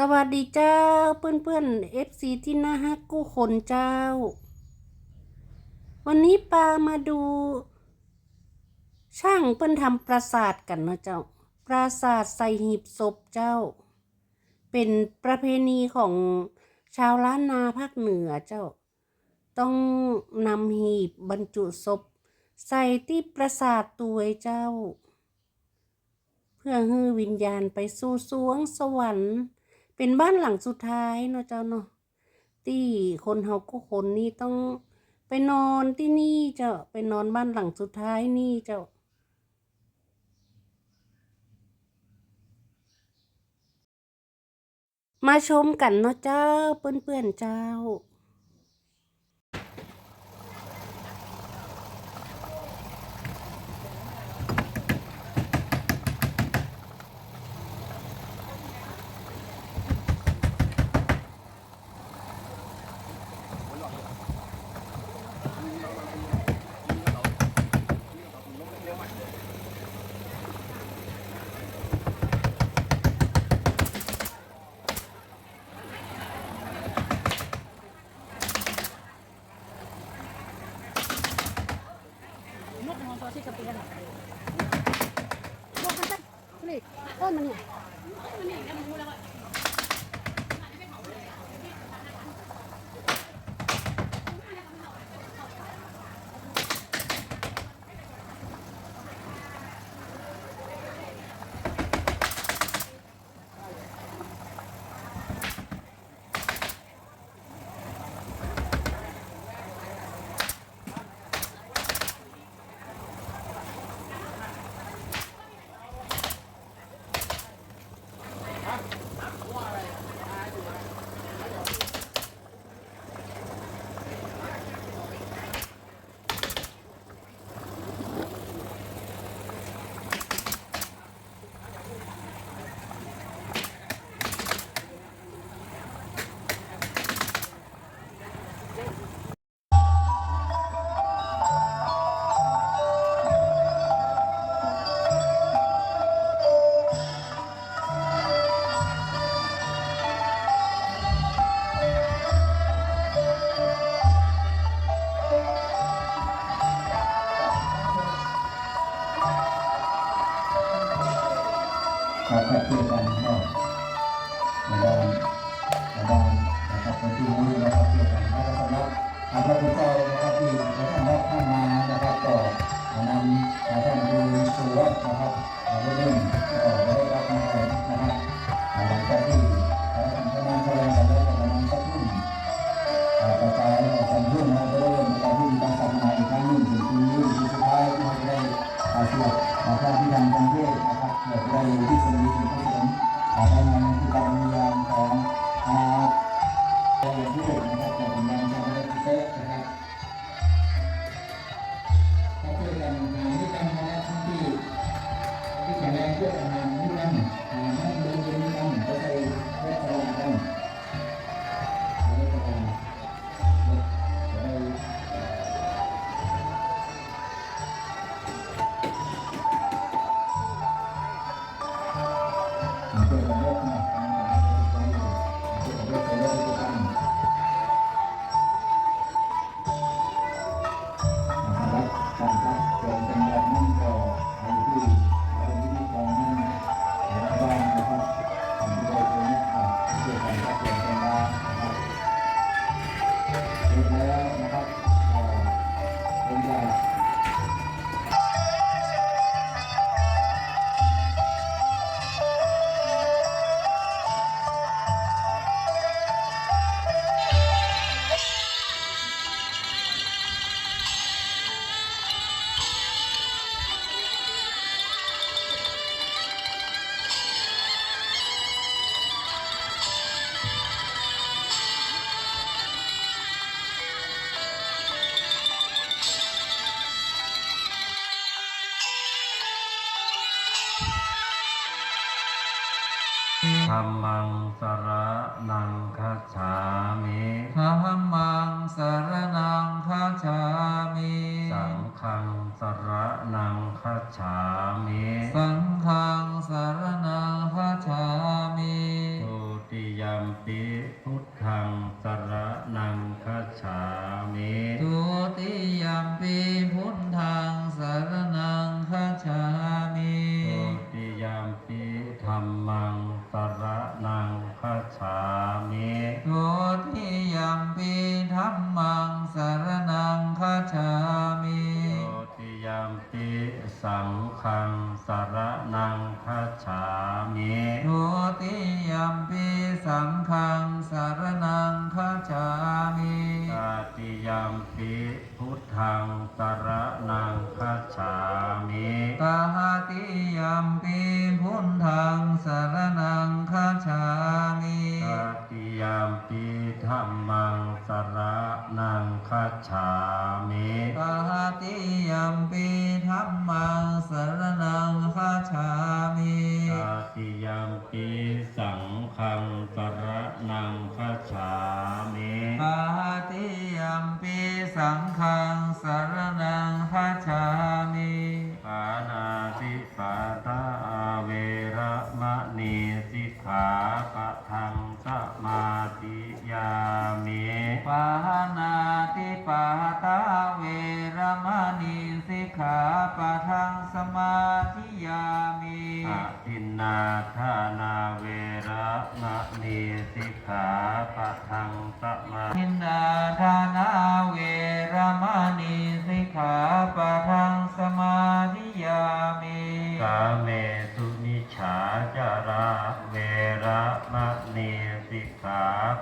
สวัสดีเจ้าเพื่อนเพื่อนเอฟซีที่น่าฮักกู้คนเจ้า วันนี้ปามาดู ช่างเปิ้นทำปราสาทกันนะเจ้า ปราสาทใส่หีบศพเจ้า เป็นประเพณีของชาวล้านนาภาคเหนือเจ้า ต้องนำหีบบรรจุศพ ใส่ที่ปราสาทตัวยเจ้า เพื่อให้วิญญาณไปสู่สวงสวรรค์ เป็นบ้านหลังสุดท้ายเนาะเจ้าเนาะที่คนเฮาก็คนนี่ต้องไปนอนที่นี่เจ้าไปนอนบ้านหลังสุดท้ายนี่เจ้ามาชมกันเนาะเจ้าเปื่อนๆเจ้า นกของตัวที่กระเปี ในด้านนะครับในที่นี้นะครับช่วยกันแล้วก็สำหรับทางพระพุทธเจ้านะครับที่ท่านรับท่านมานะครับก็นำท่านดูสู่วัดนะครับมาเรื่อยๆก็ได้รับมานะครับหลังจากที่ท่านพระนางแสดง นังคัจฉามิ สังฆังสระนังคัจฉามิ สัง งฆังสารนังคัจฉามิตาติยมปิพุทธังสรณังคัจฉามิตาติยมปีพุทธังสารนังคัจฉามิตาติยมปิธัมมังสรณังคัจฉามิตาติยมปีธัมมังสารนังคัจฉามิ ระมะนีสิกขาปะทังสมาธิยามิปานาติปาตาเวรมณีสิกขาปะทังสมาธิยามิอะทินนาทานาเวรมะนีสิกขาปะทังสมาทินา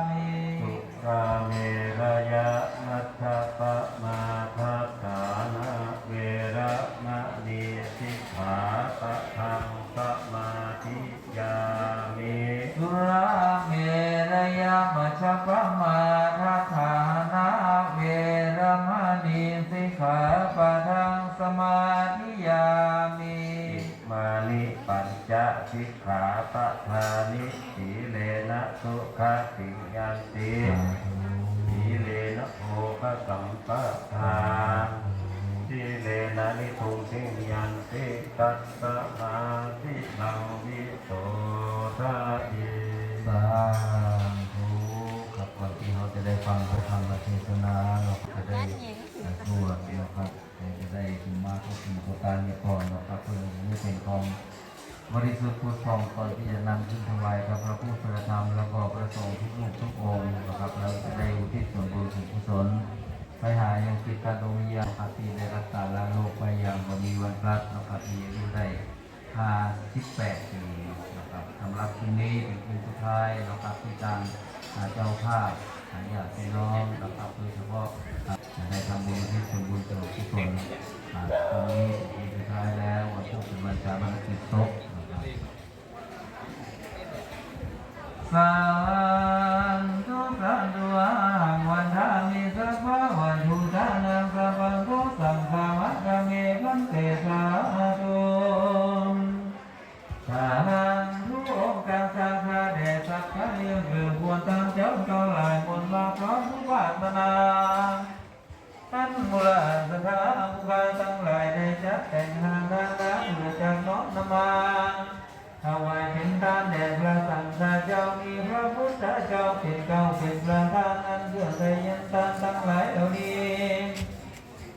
ิ สุราเมระยะมัทธปะมาทัฏฐานะเวระมะนีสิกขาปะทังสมาธิยามิสุราเมรยมัชฌปมาทัฏฐานาเวรมณีสิกขาปะทังสมาธิยามิ มานิปัญจสิกขาปะทานิสีเลนะสุขติยันติสีเลนะโภคสัมปทาสีเลนะนิทุงสิยันติตัสสมาธิลังวิโสทะเยสาธุครับก่อนที่เราจะได้ฟังพระธรรมเทศนาเราจะได้สวดนะครับ จะได้ถึงมาทุกสิ่งทุกกาเนี่ยก่อนนะครับเพื่อไม่เป็นของบริสุทธิ์พุทธทองก่อนที่จะนำขึ้นถวายกับพระผู้ประธรรมแล้วก็ประสงค์ทุกรูปทุกองค์นะครับเราจะได้อุทิศส่วนบุญส่วนกุศลไปหายังจิตการดวงวิญญาณครับที่ได้รักษาละโลกไปอย่างวันมีวันพลัดนะครับที่อายุได้ห้าสิบแปดปีนะครับสำหรับคืนนี้เป็นคืนสุดท้ายนะครับที่ทางเจ้าภาพหาญาพี่น้องนะครับโดยเฉพาะ ได้ทำบุญอุที่ส่วนบุญตลอดทุกคนตอนนี้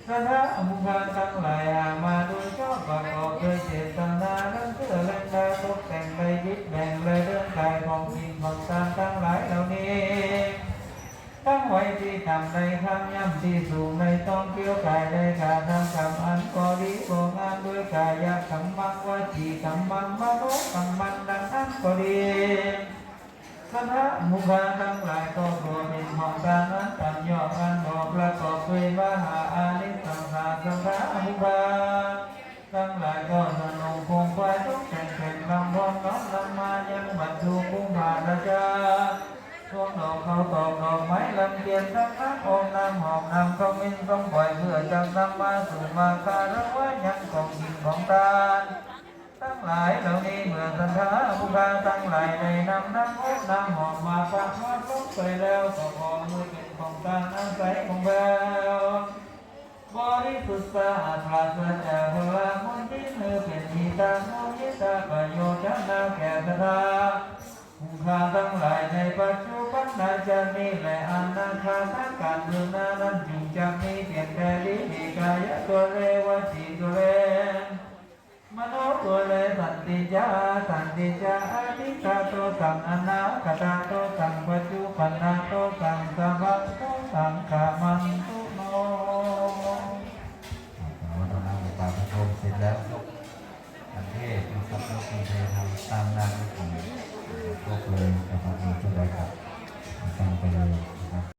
คณะมุขทั้งหลายหามาโดยชอบประกอบด้วยเจตนานั้นเพื่อแรงดาตกแต่งไปยิดแบ่งเลยเรื่องกายของสิ่งของตามทั้งหลายเหล่านี้ตั้งไว้ที่ทำในคำย่ำที่สูงในต้องเกี่ยวกายในการทำกรรมอันก็ดีโงานด้วยกายกรรมังวจีกรรมังมโนกรรมังดังนั้นก็ดี คณะมุขทั้งหลายก็รวมเป็นของการนั้นตามย่อกันบอกประกอบด้วยมหาอานิสงสาสังฆามุขทั้งหลายก็สนุกคงควายต้องแต่งเป็นลำพอนน้อมลำมายังบรรทุกบุญบาทจาช่วงดอกเขาตอกดอกไม้ลำเทียนทั้งน้ำองน้ำหอมน้ำเขามินต้องปล่อยเพื่อจังนำมาสู่มาคารวะยังของกินของทาน ทั้งหลายเหล่านี้เมื่อสันทาผู้กาทั้งหลายในนำน้ำอบน้ำหอมมาฝากมาลงไปแล้วก็ขอมือเป็นของการอาศัยของเราบริสุทธิ์สะอาดปราศจากพลามนทินเธอเป็นมีตาโมยิตาประโยชน์นาแก่สถาผู้ข้าทั้งหลายในปัจจุบันนาจะมีและอนาคาทั้งการเมืองนานั้นจึงจะมีเพียงแต่ดีกายตัวเรวจีตัวเร มโนตัวเลสันติจาสันติจาอธิคาโตสังอนาคตาโตสังปัจจุปันนาโตสังสัมะโตสังขามันตุโนวัฒนธรรมปาพระพรมเสร็จแล้วอันเทศนะครับก็คงจะทำตามนั้นของพวกเลยนะครับมีเท่าไรครับไปเลย